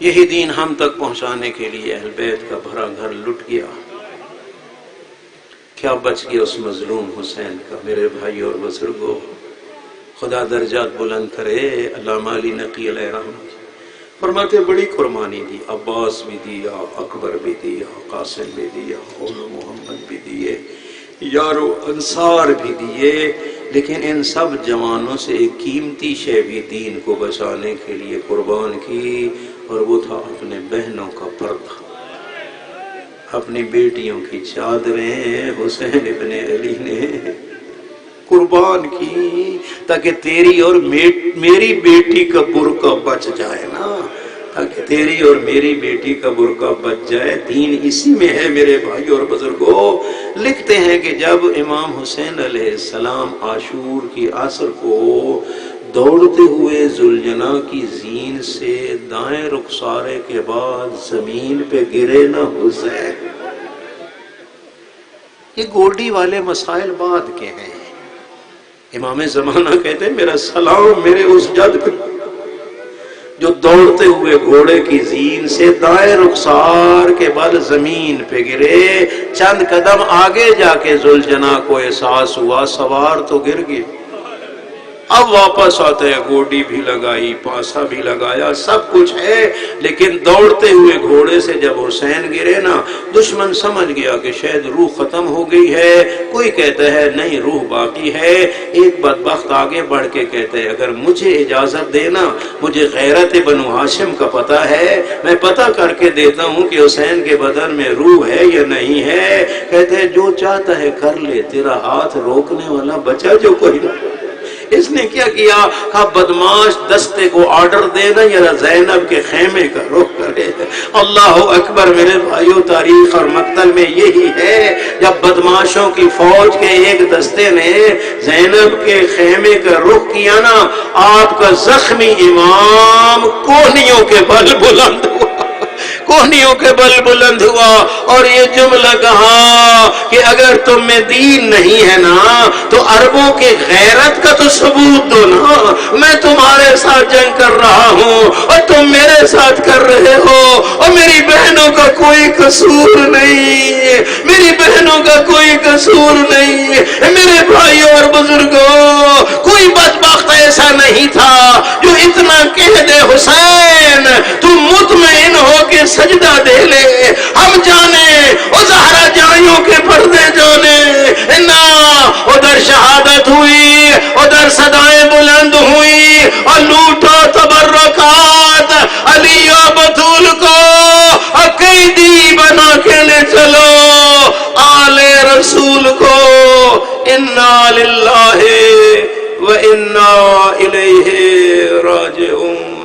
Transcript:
یہی دین ہم تک پہنچانے کے لیے اہل بیت کا بھرا گھر لٹ گیا۔ کیا بچ گیا اس مظلوم حسین کا؟ میرے بھائی اور بزرگوں خدا درجات بلند کرے علامہ علی نقی علیہ رحمت۔ فرماتے، بڑی قربانی دی، عباس بھی دیا، اکبر بھی دیا، قاسم بھی دیا اور محمد بھی دیے یارو انصار بھی دیے۔ لیکن ان سب جوانوں سے ایک قیمتی شے بھی دین کو بچانے کے لیے قربان کی۔ اور وہ تھا اپنے بہنوں کا پردہ اپنی بیٹیوں کی چادریں حسین ابن علی نے قربان کی تاکہ تیری اور میری بیٹی کا برقع بچ جائے نا۔ تاکہ تیری اور میری بیٹی کا برقع بچ جائے۔ دین اسی میں ہے میرے بھائی اور بزرگوں لکھتے ہیں کہ جب امام حسین علیہ السلام عاشور کی عصر کو دوڑتے ہوئے زلجنا کی زین سے دائیں رخسارے کے بعد زمین پہ گرے نہ حسین یہ گوڈی والے مسائل بعد کے ہیں۔ امام زمانہ کہتے ہیں، میرا سلام، میرے اس جد پہ جو دوڑتے ہوئے گھوڑے کی زین سے دائیں رخسار کے بل زمین پہ گرے، چند قدم آگے جا کے زلجنا کو احساس ہوا، سوار تو گر گئے۔ اب واپس آتے ہیں، گوڈی بھی لگائی، پاسا بھی لگایا، سب کچھ ہے۔ لیکن دوڑتے ہوئے گھوڑے سے جب حسین گرے نا، دشمن سمجھ گیا کہ شاید روح ختم ہو گئی ہے۔ کوئی کہتا ہے، نہیں، روح باقی ہے۔ ایک بدبخت آگے بڑھ کے کہتے ہیں اگر مجھے اجازت دینا مجھے غیرت بنو ہاشم کا پتہ ہے۔ میں پتہ کر کے دیتا ہوں کہ حسین کے بدن میں روح ہے یا نہیں ہے۔ کہتے ہیں جو چاہتا ہے کر لے، تیرا ہاتھ روکنے والا بچا جو کوئی نہ اس نے کیا کیا؟ کہا، بدماش دستے کو آرڈر دینا یا زینب کے خیمے کا رخ کرے۔ اللہ اکبر میرے بھائیو، تاریخ اور مقتل میں یہی ہے۔ جب بدماشوں کی فوج کے ایک دستے نے زینب کے خیمے کا رخ کیا نا، آپ کا زخمی امام کوہنیوں کے بل بلند ہوا۔ کوہنیوں کے بل بلند ہوا اور یہ جملہ کہا کہ اگر تم میں دین نہیں ہے نا تو عربوں کے غیرت کا تو ثبوت دو نا۔ میں تمہارے ساتھ جنگ کر رہا ہوں اور تم میرے ساتھ کر رہے ہو اور میری بہنوں کا کوئی قصور نہیں۔ میری بہنوں کا کوئی قصور نہیں۔ میرے بھائیوں اور بزرگوں، کوئی بدبخت ایسا نہیں تھا جو اتنا کہہ دے حسین تم مطمئن ہو کے سجدہ دے لے۔ ہم جانے، او زہرا جائیوں کے پردے جانے۔ نا ادھر شہادت ہوئی، ادھر صدائیں بلند ہوئی۔ اور لوٹا تبرکات، علی و بطول کو عقیدی بنا کے لے چلو۔ آل رسول کو، انا للہ و انا الیہ راجعون۔